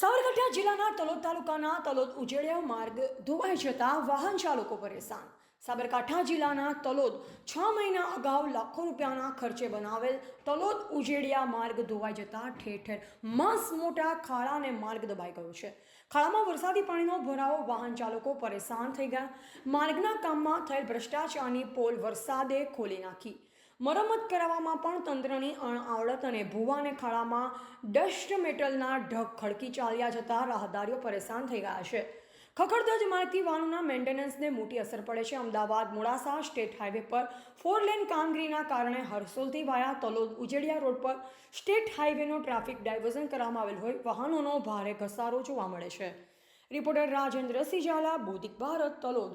સાબરકાંઠા જિલ્લાના તલોદ તાલુકાના તલોદ ઉજેડિયા માર્ગ ધોવાઈ જતા વાહન ચાલકો પરેશાન. સાબરકાંઠા જિલ્લાના તલોદ છ મહિના અગાઉ લાખો રૂપિયાના ખર્ચે બનાવેલ તલોદ ઉજેડિયા માર્ગ ધોવાઈ જતા ઠેર ઠેર મસ મોટા ખાડાને માર્ગ દબાઈ ગયો છે. ખાડામાં વરસાદી પાણીનો ભરાવો, વાહન ચાલકો પરેશાન થઈ ગયા. માર્ગના કામમાં થયેલ ભ્રષ્ટાચારની પોલ વરસાદે ખોલી નાખી. મરમ્મત કરાવવામાં પણ તંત્રની અણઆવડત અને ભૂવા અને ખાડામાં ડસ્ટ મેટલના ઢગ ખડકી ચાલ્યા જતા રાહદારીઓ પરેશાન થઈ ગયા છે. ખખડધજ માર્ગથી વાહનોના મેન્ટેનન્સને મોટી અસર પડે છે. અમદાવાદ, મોડાસા સ્ટેટ હાઈવે પર ફોર લેન કામગીરીના કારણે હરસોલથી વાયા તલોદ ઉજેડિયા રોડ પર સ્ટેટ હાઈવેનો ટ્રાફિક ડાયવર્ઝન કરવામાં આવેલ હોય. વાહનોનો ભારે ઘસારો જોવા મળે છે. રિપોર્ટર રાજેન્દ્ર ઝાલા બોધિક ભારત, તલોદ.